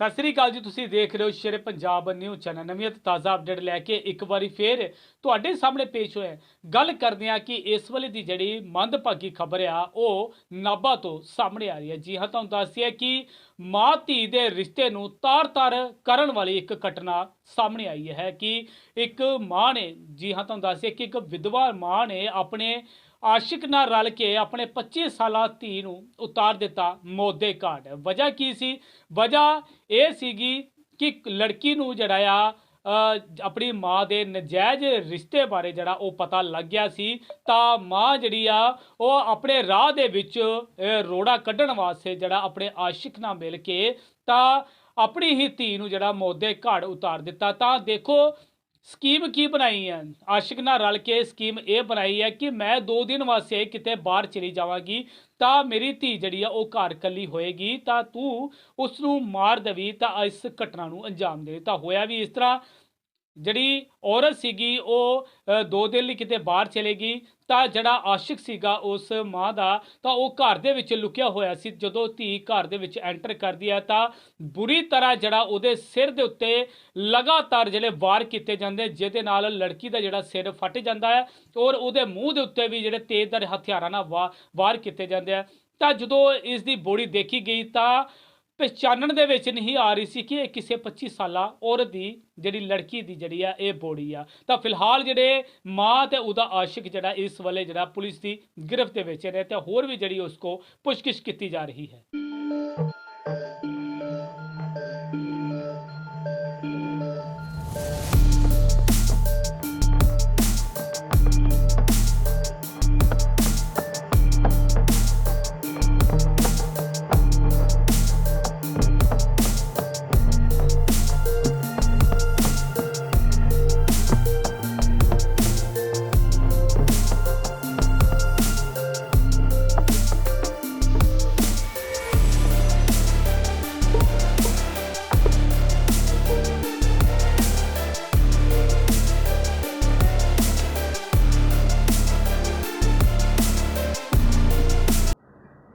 ਸਤਿ ਸ੍ਰੀ ਅਕਾਲ ਜੀ, ਤੁਸੀਂ ਦੇਖ ਰਹੇ ਹੋ ਸ਼ੇਰੇ ਪੰਜਾਬ ਨਿਊਜ਼ ਚੈਨਲ। ਨਵੀਂ ਅਤੇ ਤਾਜ਼ਾ ਅਪਡੇਟ ਲੈ ਕੇ ਇੱਕ ਵਾਰੀ ਫੇਰ ਤੁਹਾਡੇ ਸਾਹਮਣੇ ਪੇਸ਼ ਹੋਇਆ ਗੱਲ ਕਰਦੇ ਹਾਂ ਕਿ ਇਸ ਵੇਲੇ ਦੀ ਜਿਹੜੀ ਮੰਦਭਾਗੀ ਖਬਰ ਆ, ਉਹ ਨਾਭਾ ਤੋਂ ਸਾਹਮਣੇ ਆ ਰਹੀ ਹੈ। ਜੀ ਹਾਂ, ਤੁਹਾਨੂੰ ਦੱਸਿਆ ਕਿ ਮਾਂ ਧੀ ਦੇ ਰਿਸ਼ਤੇ ਨੂੰ ਤਾਰ-ਤਾਰ ਕਰਨ ਵਾਲੀ ਇੱਕ ਘਟਨਾ ਸਾਹਮਣੇ ਆਈ ਹੈ ਕਿ ਇੱਕ ਮਾਂ ਨੇ, ਜੀ ਹਾਂ, ਤੁਹਾਨੂੰ ਦੱਸਿਆ ਕਿ ਇੱਕ ਵਿਧਵਾ ਮਾਂ ਨੇ ਆਪਣੇ ਆਸ਼ਿਕ ਨਾਲ ਰਲ ਕੇ ਆਪਣੇ 25 ਸਾਲਾ ਧੀ ਨੂੰ ਉਤਾਰ ਦਿੱਤਾ ਮੌਤ ਦੇ ਘਾਟ ਵਜ੍ਹਾ ਕੀ ਸੀ? ਵਜ੍ਹਾ ਇਹ ਸੀਗੀ ਕਿ ਲੜਕੀ ਨੂੰ ਜਿਹੜਾ ਆ ਆਪਣੀ ਮਾਂ ਦੇ ਨਜਾਇਜ਼ ਰਿਸ਼ਤੇ ਬਾਰੇ ਜਿਹੜਾ ਉਹ ਪਤਾ ਲੱਗ ਗਿਆ ਸੀ, ਤਾਂ ਮਾਂ ਜਿਹੜੀ ਆ, ਉਹ ਆਪਣੇ ਰਾਹ ਦੇ ਵਿੱਚ ਰੋੜਾ ਕੱਢਣ ਵਾਸਤੇ ਜਿਹੜਾ ਆਪਣੇ ਆਸ਼ਿਕ ਨਾਲ ਮਿਲ ਕੇ ਤਾਂ ਆਪਣੀ ਹੀ ਧੀ ਨੂੰ ਜਿਹੜਾ ਮੌਤ ਦੇ ਘਾਟ ਉਤਾਰ ਦਿੱਤਾ। ਤਾਂ ਦੇਖੋ ਸਕੀਮ ਕੀ ਬਣਾਈ ਹੈ? ਆਸ਼ਿਕ ਨਾਲ ਰਲ ਕੇ ਸਕੀਮ ਇਹ ਬਣਾਈ ਹੈ ਕਿ ਮੈਂ 2 ਦਿਨ ਵਾਸਤੇ ਕਿਤੇ ਬਾਹਰ ਚਲੀ ਜਾਵਾਂਗੀ, ਤਾਂ ਮੇਰੀ ਧੀ ਜਿਹੜੀ ਆ ਉਹ ਘਰ ਕੱਲੀ ਹੋਏਗੀ, ਤਾਂ ਤੂੰ ਉਸ ਨੂੰ ਮਾਰ ਦੇਵੀ, ਤਾਂ ਇਸ ਘਟਨਾ ਨੂੰ ਅੰਜਾਮ ਦੇ ਤਾਂ ਹੋਇਆ ਵੀ ਇਸ ਤਰ੍ਹਾਂ ਜਿਹੜੀ ਔਰਤ ਸੀਗੀ, ਉਹ ਦੋ ਦਿਨ ਲਈ ਕਿਤੇ ਬਾਹਰ ਚਲੇਗੀ ਤਾਂ ਜਿਹੜਾ ਆਸ਼ਿਕ ਸੀਗਾ ਉਸ ਮਾਂ ਦਾ, ਤਾਂ ਉਹ ਘਰ ਦੇ ਵਿੱਚ ਲੁਕਿਆ ਹੋਇਆ ਸੀ। ਜਦੋਂ ਧੀ ਘਰ ਦੇ ਵਿੱਚ ਐਂਟਰ ਕਰਦੀ ਹੈ, ਤਾਂ ਬੁਰੀ ਤਰ੍ਹਾਂ ਜਿਹੜਾ ਉਹਦੇ ਸਿਰ ਦੇ ਉੱਤੇ ਲਗਾਤਾਰ ਜਿਹੜੇ ਵਾਰ ਕੀਤੇ ਜਾਂਦੇ, ਜਿਹਦੇ ਨਾਲ ਲੜਕੀ ਦਾ ਜਿਹੜਾ ਸਿਰ ਫਟ ਜਾਂਦਾ ਹੈ, ਔਰ ਉਹਦੇ ਮੂੰਹ ਦੇ ਉੱਤੇ ਵੀ ਜਿਹੜੇ ਤੇਜ਼ਧਾਰ ਹਥਿਆਰਾਂ ਨਾਲ ਵਾ- ਵਾਰ ਕੀਤੇ ਜਾਂਦੇ ਆ। ਤਾਂ ਜਦੋਂ ਇਸ ਦੀ ਬੋਡੀ ਦੇਖੀ ਗਈ, ਤਾਂ ਪਛਾਣਨ ਦੇ ਵਿੱਚ ਨਹੀਂ ਆ ਰਹੀ ਸੀ ਕਿ ਇਹ ਕਿਸੇ 25 ਸਾਲਾ ਔਰਤ ਦੀ ਜਿਹੜੀ ਲੜਕੀ ਦੀ ਜਿਹੜੀ ਆ, ਇਹ ਬੋੜੀ ਆ। ਤਾਂ ਫਿਲਹਾਲ ਜਿਹੜੇ ਮਾਂ ਤੇ ਉਹਦਾ ਆਸ਼ਿਕ ਜਿਹੜਾ ਇਸ ਵੇਲੇ ਜਿਹੜਾ ਪੁਲਿਸ ਦੀ ਗ੍ਰਿਫਤ ਦੇ ਵਿੱਚ ਨੇ ਤੇ ਹੋਰ ਵੀ ਜਿਹੜੀ ਉਸ ਕੋ ਪੁੱਛਗਿੱਛ ਕੀਤੀ ਜਾ ਰਹੀ ਹੈ।